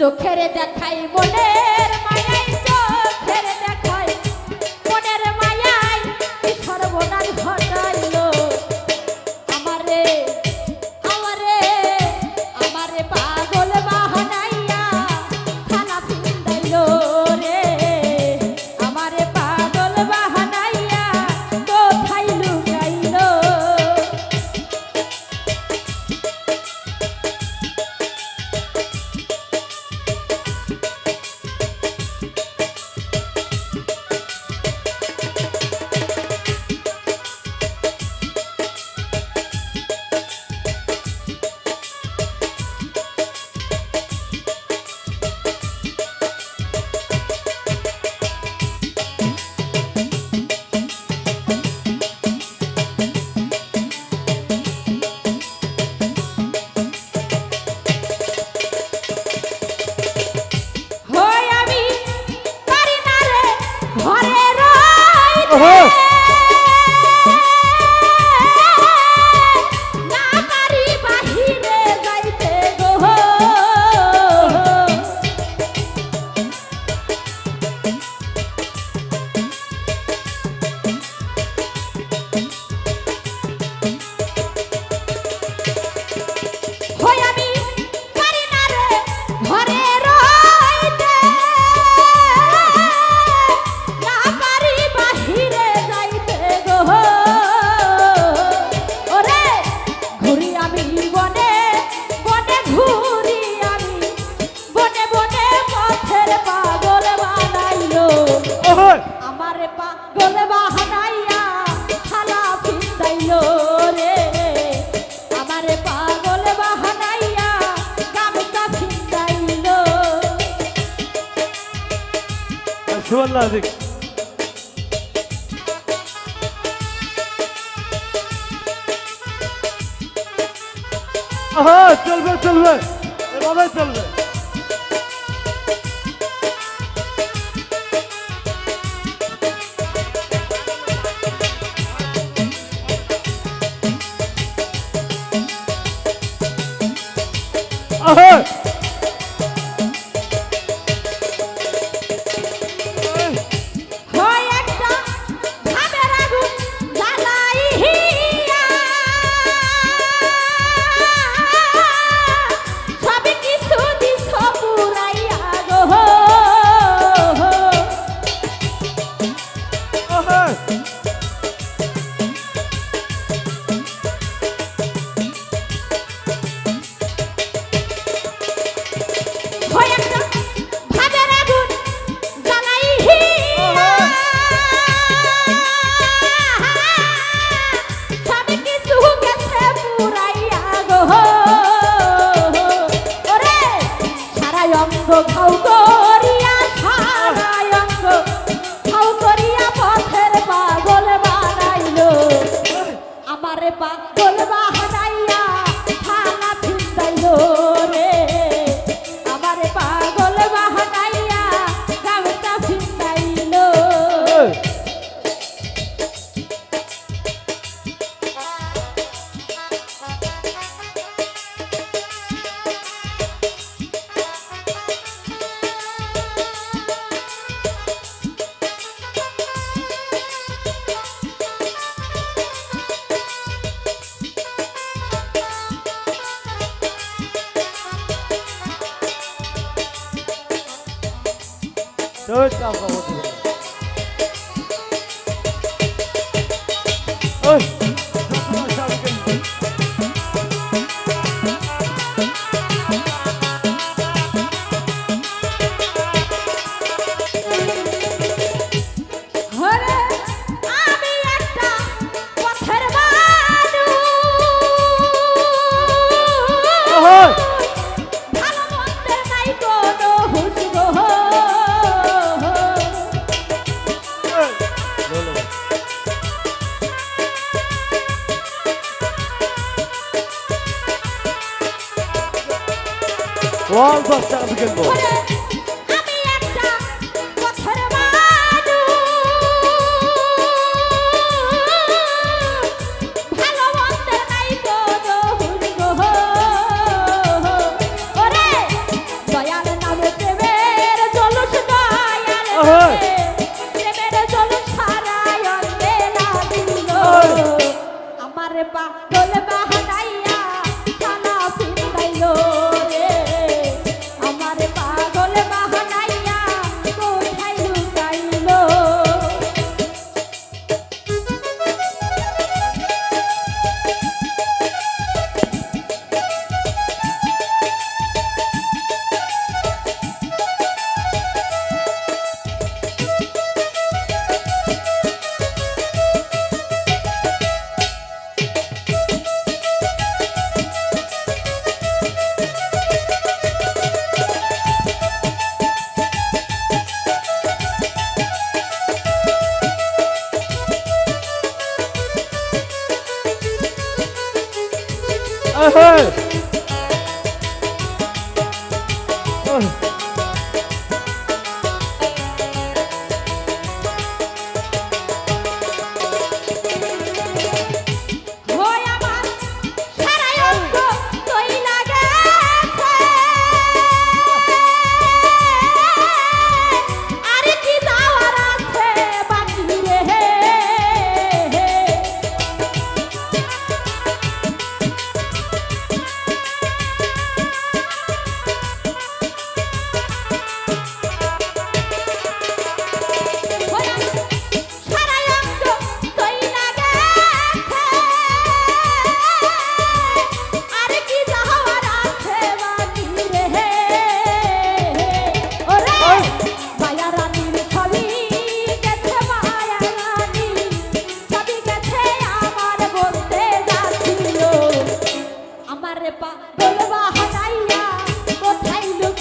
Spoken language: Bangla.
চোখের দেখাই মনের মায়াই চোখের দেখাই। সুবহান আজিক চলবে চলবে। এভাবে চলবে। বন্ধ খাও অগ্রগতি All the stars can go. আমার হাটাইয়া কোথায় লুকাইলো